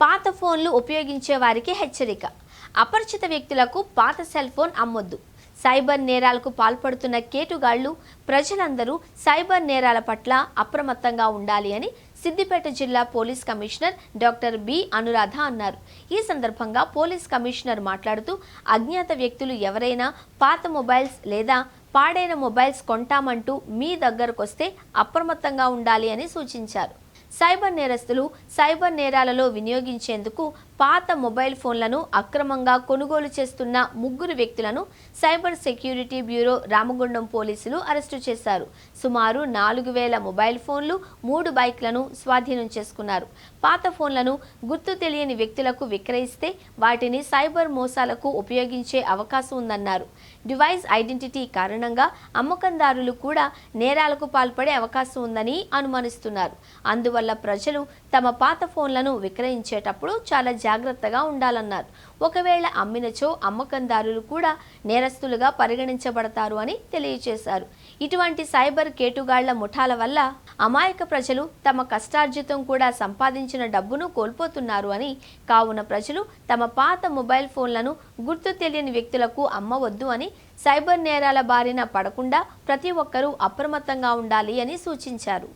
పాత ఫోన్లు ఉపయోగించే వారికి హెచ్చరిక. అపరిచిత వ్యక్తులకు పాత సెల్ ఫోన్ అమ్మొద్దు. సైబర్ నేరాలకు పాల్పడుతున్న కేటుగాళ్ళు ప్రజలందరూ సైబర్ నేరాల పట్ల అప్రమత్తంగా ఉండాలి అని సిద్దిపేట జిల్లా police commissioner doctor B. Anuradha అన్నారు. ఈ సందర్భంగా పోలీస్ కమిషనర్ మాట్లాడుతూ అజ్ఞాత వ్యక్తులు ఎవరైనా పాత మొబైల్స్ లేదా పాడైన మొబైల్స్ కొంటామంటూ మీ దగ్గరకొస్తే అప్రమత్తంగా ఉండాలి అని సూచించారు. సైబర్ నేరస్తులు సైబర్ నేరాలలో వినియోగించేందుకు పాత మొబైల్ ఫోన్లను అక్రమంగా కొనుగోలు చేస్తున్న ముగ్గురు వ్యక్తులను సైబర్ సెక్యూరిటీ బ్యూరో రామగుండం పోలీసులు అరెస్టు చేశారు. సుమారు నాలుగు వేల మొబైల్ ఫోన్లు మూడు బైక్లను స్వాధీనం చేసుకున్నారు. పాత ఫోన్లను గుర్తు తెలియని వ్యక్తులకు విక్రయిస్తే వాటిని సైబర్ మోసాలకు ఉపయోగించే అవకాశం ఉందన్నారు. డివైస్ ఐడెంటిటీ కారణంగా అమ్మకందారులు కూడా నేరాలకు పాల్పడే అవకాశం ఉందని అనుమానిస్తున్నారు. అందువల్ల ప్రజలు తమ పాత ఫోన్లను విక్రయించేటప్పుడు చాలా జాగ్రత్తగా ఉండాలన్నారు. ఒకవేళ అమ్మినచో అమ్మకందారులు కూడా నేరస్తులుగా పరిగణించబడతారు అని తెలియజేశారు. ఇటువంటి సైబర్ కేటుగాళ్ళ ముఠాల వల్ల అమాయక ప్రజలు తమ కష్టార్జితం కూడా సంపాదించిన డబ్బును కోల్పోతున్నారు అని కావున ప్రజలు తమ పాత మొబైల్ ఫోన్లను గుర్తు తెలియని వ్యక్తులకు అమ్మవద్దు అని సైబర్ నేరాల బారిన పడకుండా ప్రతి ఒక్కరూ అప్రమత్తంగా ఉండాలి అని సూచించారు.